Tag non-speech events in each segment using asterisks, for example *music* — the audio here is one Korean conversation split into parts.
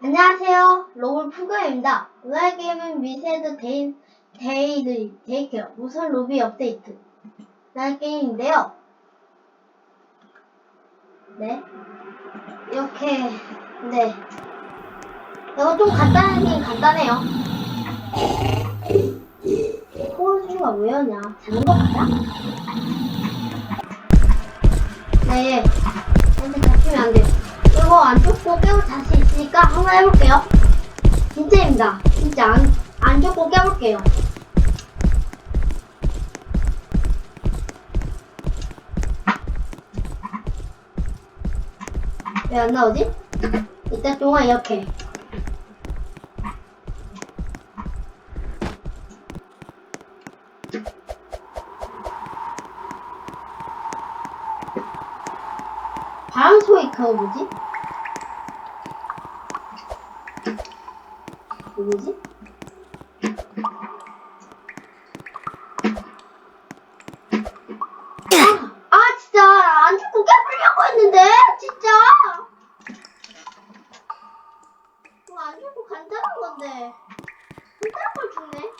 안녕하세요. 로블 푸그입니다. 오늘 게임은 미세드 데이, 데이드, 데이케어, 무선 로비 업데이트. 라는 게임인데요. 네. 이렇게, 네. 이거 좀 간단하긴 간단해요. 호수가 왜였냐? 자는 거 맞아? 네. 근데 잡히면 안 돼요. 있으니까 한번 해볼게요. 진짜입니다. 진짜 안, 안 쫓고 깨볼게요. 왜 안 나오지? 이따 동안 이렇게. 바람 소리 그거 뭐지? 뭐지? 아, 아 진짜. 안 죽고 깨보려고 했는데 진짜. 이거 안 죽고 간단한 건데. 간단한 걸 죽네.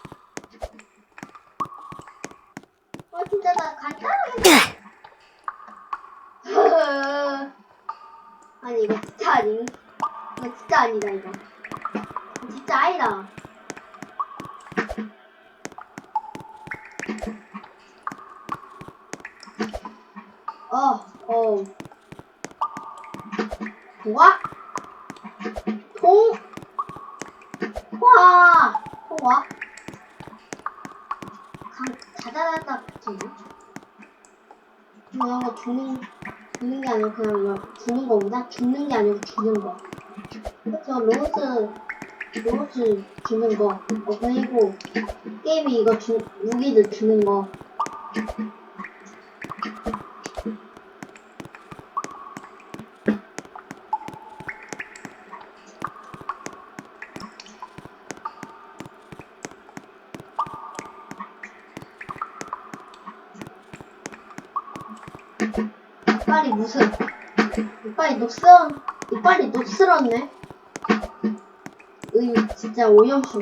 아 진짜 나 간단하게 *laughs* 아니 이거 진짜 아니 이거 진짜 아니다 이거 진짜 아니다 어, 어. 도와? 통? 와! 통와? 강, 자자자자 붙이네. 거 죽는, 죽는 게 아니고 그냥 뭐 죽는 거보다 죽는 게 아니고 죽는 거. 그쵸, 로즈, 로즈 주는 거. 어, 그리고 게임이 이거 주, 무기들 주는 거. 이빨이 무슨 이빨이 녹슬 이빨이 녹슬었네 으이 진짜 오염수.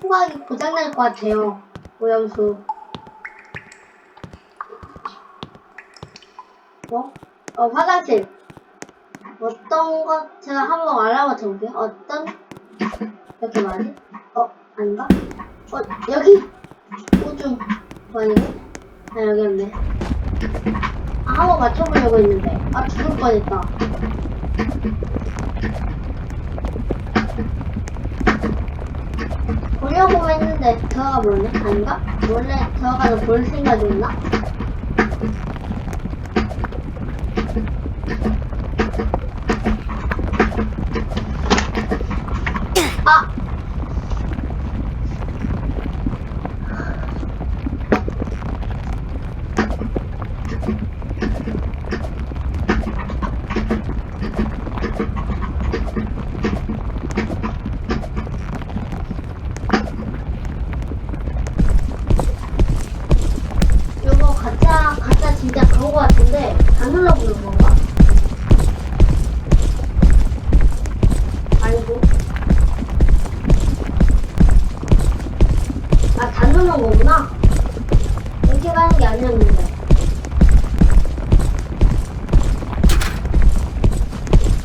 후각이 고장날 것 같아요 오염수. 뭐? 어 화장실. 어떤 것 제가 한번 알아봐 볼게요. 어떤? 이렇게 말하지? 어 아닌가? 어 여기! 오줌 뭐 아니고? 아 여기 없네. 아 한번 맞춰보려고 했는데. 아 죽을 뻔했다 보려고 했는데 들어가 볼래? 아닌가? 원래 들어가서 볼 생각이었나? 아! 이거 가짜 가짜 진짜 그런 거 같은데 안 눌러보는 건가? 아니고 아다 누른 거구나 이렇게 가는 게 아니었는데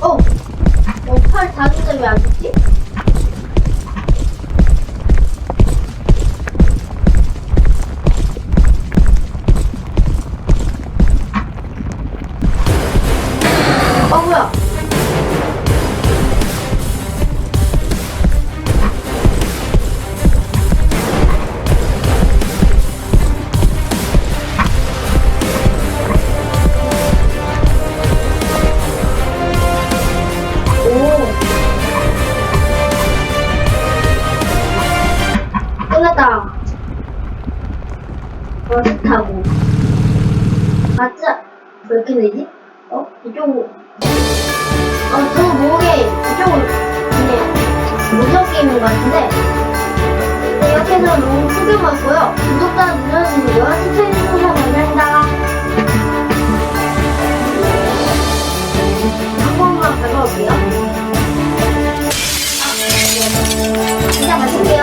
어! 어, 팔 닿는데 왜안 어, 좋다고. 맞자. 왜 이렇게 되지? 어? 이쪽으로. 어, 저 목에 이쪽으로. 그냥, 무적 게임인 것 같은데. 네, 이렇게 해서 너무 소개받고요. 구독자 눌러주시고요. 시청해주셔서 감사합니다. 한 번만. 아, 네. 진짜 마실게요.